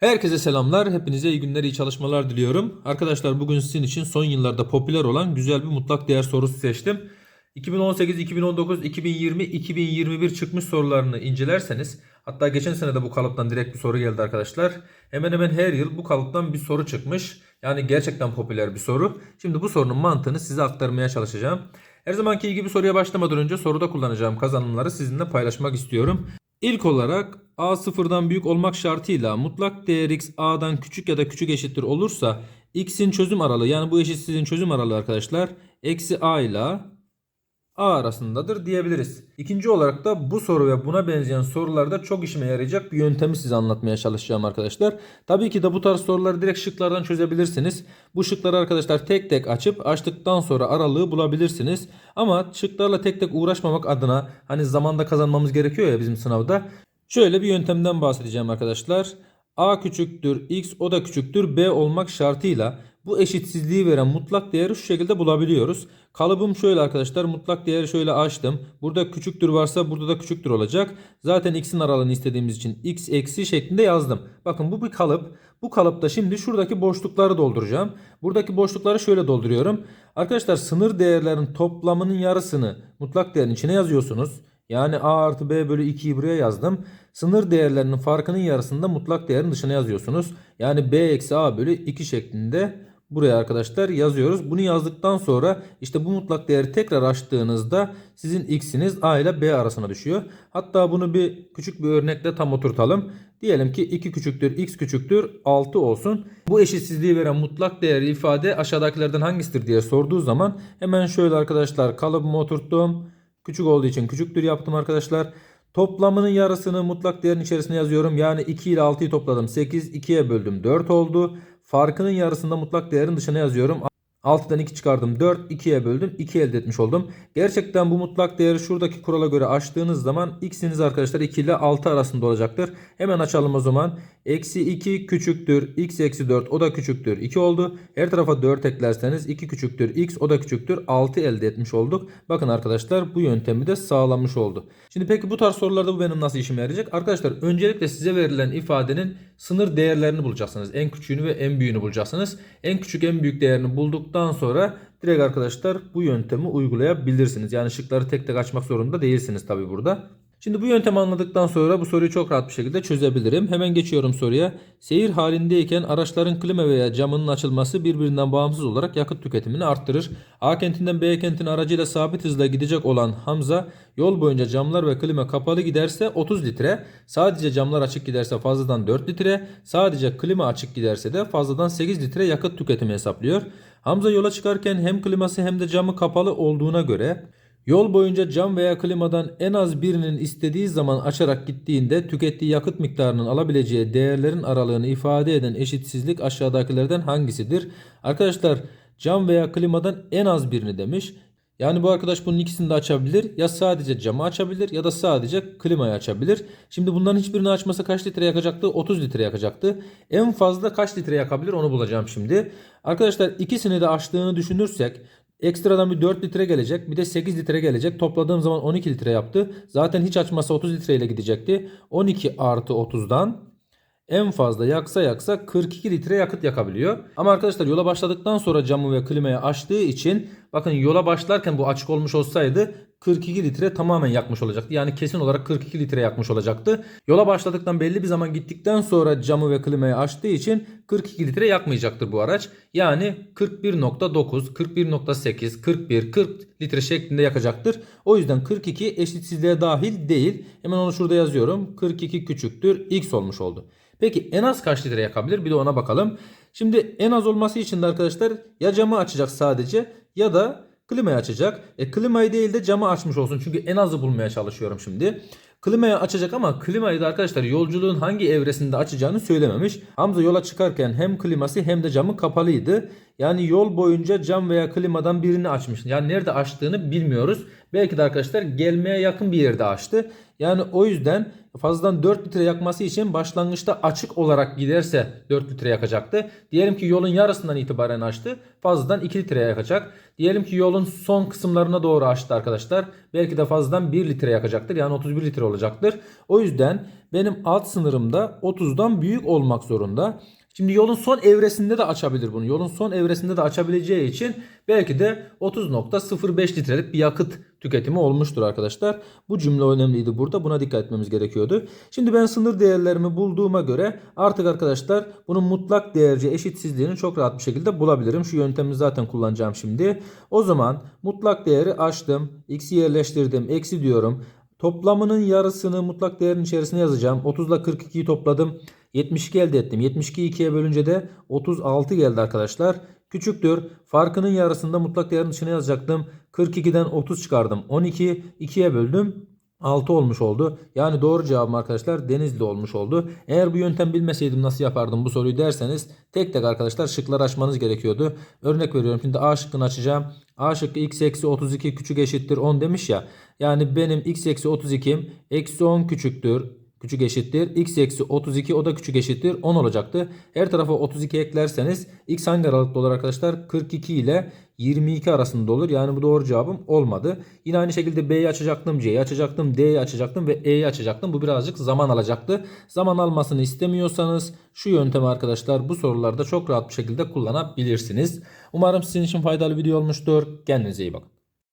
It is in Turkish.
Herkese selamlar. Hepinize iyi günler, iyi çalışmalar diliyorum. Arkadaşlar bugün sizin için son yıllarda popüler olan güzel bir mutlak değer sorusu seçtim. 2018, 2019, 2020, 2021 çıkmış sorularını incelerseniz hatta geçen sene de bu kalıptan direkt bir soru geldi arkadaşlar. Hemen hemen her yıl bu kalıptan bir soru çıkmış. Yani gerçekten popüler bir soru. Şimdi bu sorunun mantığını size aktarmaya çalışacağım. Her zamanki gibi soruya başlamadan önce soruda kullanacağım kazanımları sizinle paylaşmak istiyorum. İlk olarak a sıfırdan büyük olmak şartıyla mutlak değer x a'dan küçük ya da küçük eşittir olursa x'in çözüm aralığı yani bu eşitsizliğin çözüm aralığı arkadaşlar eksi a ile a arasındadır diyebiliriz. İkinci olarak da bu soru ve buna benzeyen sorularda çok işime yarayacak bir yöntemi size anlatmaya çalışacağım arkadaşlar. Tabii ki de bu tarz soruları direkt şıklardan çözebilirsiniz. Bu şıkları arkadaşlar tek tek açıp açtıktan sonra aralığı bulabilirsiniz. Ama şıklarla tek tek uğraşmamak adına hani zamanda kazanmamız gerekiyor ya bizim sınavda. Şöyle bir yöntemden bahsedeceğim arkadaşlar. A küçüktür x o da küçüktür b olmak şartıyla bu eşitsizliği veren mutlak değeri şu şekilde bulabiliyoruz. Kalıbım şöyle arkadaşlar mutlak değeri şöyle açtım. Burada küçüktür varsa burada da küçüktür olacak. Zaten x'in aralığını istediğimiz için x eksi şeklinde yazdım. Bakın bu bir kalıp. Bu kalıpta şimdi şuradaki boşlukları dolduracağım. Buradaki boşlukları şöyle dolduruyorum. Arkadaşlar sınır değerlerin toplamının yarısını mutlak değerin içine yazıyorsunuz. Yani a artı b bölü 2'yi buraya yazdım. Sınır değerlerinin farkının yarısında mutlak değerin dışına yazıyorsunuz. Yani b eksi a bölü 2 şeklinde buraya arkadaşlar yazıyoruz. Bunu yazdıktan sonra işte bu mutlak değeri tekrar açtığınızda sizin x'iniz a ile b arasına düşüyor. Hatta bunu bir küçük bir örnekle tam oturtalım. Diyelim ki 2 küçüktür x küçüktür 6 olsun. Bu eşitsizliği veren mutlak değer ifade aşağıdakilerden hangisidir diye sorduğu zaman hemen şöyle arkadaşlar kalıbımı oturttum. Küçük olduğu için küçüktür yaptım arkadaşlar. Toplamının yarısını mutlak değerin içerisine yazıyorum. Yani 2 ile 6'yı topladım. 8 2'ye böldüm 4 oldu. Farkının yarısında mutlak değerin dışına yazıyorum. 6'dan 2 çıkardım 4 2'ye böldüm 2 elde etmiş oldum. Gerçekten bu mutlak değeri şuradaki kurala göre açtığınız zaman x'iniz arkadaşlar 2 ile 6 arasında olacaktır. Hemen açalım o zaman. Eksi 2 küçüktür x eksi 4 o da küçüktür 2 oldu. Her tarafa 4 eklerseniz 2 küçüktür x o da küçüktür 6 elde etmiş olduk. Bakın arkadaşlar bu yöntemi de sağlamış oldu. Şimdi peki bu tarz sorularda bu benim nasıl işime yarayacak? Arkadaşlar öncelikle size verilen ifadenin sınır değerlerini bulacaksınız. En küçüğünü ve en büyüğünü bulacaksınız. En küçük en büyük değerini bulduktan sonra direkt arkadaşlar bu yöntemi uygulayabilirsiniz. Yani şıkları tek tek açmak zorunda değilsiniz tabi burada. Şimdi bu yöntemi anladıktan sonra bu soruyu çok rahat bir şekilde çözebilirim. Hemen geçiyorum soruya. Seyir halindeyken araçların klima veya camının açılması birbirinden bağımsız olarak yakıt tüketimini arttırır. A kentinden B kentine aracıyla sabit hızla gidecek olan Hamza yol boyunca camlar ve klima kapalı giderse 30 litre, sadece camlar açık giderse fazladan 4 litre, sadece klima açık giderse de fazladan 8 litre yakıt tüketimi hesaplıyor. Hamza yola çıkarken hem kliması hem de camı kapalı olduğuna göre Yol boyunca cam veya klimadan en az birinin istediği zaman açarak gittiğinde tükettiği yakıt miktarının alabileceği değerlerin aralığını ifade eden eşitsizlik aşağıdakilerden hangisidir? Arkadaşlar cam veya klimadan en az birini demiş. Yani bu arkadaş bunun ikisini de açabilir. Ya sadece camı açabilir ya da sadece klimayı açabilir. Şimdi bunların hiçbirini açmasa kaç litre yakacaktı? 30 litre yakacaktı. En fazla kaç litre yakabilir onu bulacağım şimdi. Arkadaşlar ikisini de açtığını düşünürsek Ekstradan bir 4 litre gelecek. Bir de 8 litre gelecek. Topladığım zaman 12 litre yaptı. Zaten hiç açmasa 30 litre ile gidecekti. 12 artı 30'dan en fazla yaksa yaksa 42 litre yakıt yakabiliyor. Ama arkadaşlar yola başladıktan sonra camı ve klimayı açtığı için bakın yola başlarken bu açık olmuş olsaydı 42 litre tamamen yakmış olacaktı. Yani kesin olarak 42 litre yakmış olacaktı. Yola başladıktan belli bir zaman gittikten sonra camı ve klimayı açtığı için 42 litre yakmayacaktır bu araç. Yani 41.9, 41.8, 41, 40 litre şeklinde yakacaktır. O yüzden 42 eşitsizliğe dahil değil. Hemen onu şurada yazıyorum. 42 küçüktür x olmuş oldu. Peki en az kaç litre yakabilir? Bir de ona bakalım. Şimdi en az olması için de arkadaşlar ya camı açacak sadece ya da klimayı açacak. E klimayı değil de camı açmış olsun. Çünkü en azı bulmaya çalışıyorum şimdi. Klimayı açacak ama klimayı da arkadaşlar yolculuğun hangi evresinde açacağını söylememiş. Hamza yola çıkarken hem kliması hem de camı kapalıydı. Yani yol boyunca cam veya klimadan birini açmış. Yani nerede açtığını bilmiyoruz. Belki de arkadaşlar gelmeye yakın bir yerde açtı. Yani o yüzden fazladan 4 litre yakması için başlangıçta açık olarak giderse 4 litre yakacaktı. Diyelim ki yolun yarısından itibaren açtı. Fazladan 2 litre yakacak. Diyelim ki yolun son kısımlarına doğru açtı arkadaşlar. Belki de fazladan 1 litre yakacaktır. Yani 31 litre olacaktır. O yüzden benim alt sınırımda 30'dan büyük olmak zorunda. Şimdi yolun son evresinde de açabilir bunu. Yolun son evresinde de açabileceği için belki de 30.05 litrelik bir yakıt tüketimi olmuştur arkadaşlar. Bu cümle önemliydi burada. Buna dikkat etmemiz gerekiyordu. Şimdi ben sınır değerlerimi bulduğuma göre artık arkadaşlar bunun mutlak değerci eşitsizliğini çok rahat bir şekilde bulabilirim. Şu yöntemi zaten kullanacağım şimdi. O zaman mutlak değeri açtım. X'i yerleştirdim. Eksi diyorum. Toplamının yarısını mutlak değerin içerisine yazacağım. 30 ile 42'yi topladım. 72 elde ettim. 72'yi 2'ye bölünce de 36 geldi arkadaşlar. Küçüktür. Farkının yarısında mutlak değerin içine yazacaktım. 42'den 30 çıkardım. 12 2'ye böldüm. 6 olmuş oldu. Yani doğru cevabım arkadaşlar Denizli olmuş oldu. Eğer bu yöntem bilmeseydim nasıl yapardım bu soruyu derseniz tek tek arkadaşlar şıkları açmanız gerekiyordu. Örnek veriyorum şimdi A şıkkını açacağım. A şıkkı x eksi 32 küçük eşittir 10 demiş ya. Yani benim x eksi 32'm eksi 10 küçüktür küçük eşittir. x eksi 32 o da küçük eşittir 10 olacaktı. Her tarafa 32 eklerseniz x hangi aralıkta olur arkadaşlar? 42 ile 22 arasında olur. Yani bu doğru cevabım olmadı. Yine aynı şekilde B'yi açacaktım, C'yi açacaktım, D'yi açacaktım ve E'yi açacaktım. Bu birazcık zaman alacaktı. Zaman almasını istemiyorsanız şu yöntemi arkadaşlar bu sorularda çok rahat bir şekilde kullanabilirsiniz. Umarım sizin için faydalı video olmuştur. Kendinize iyi bakın.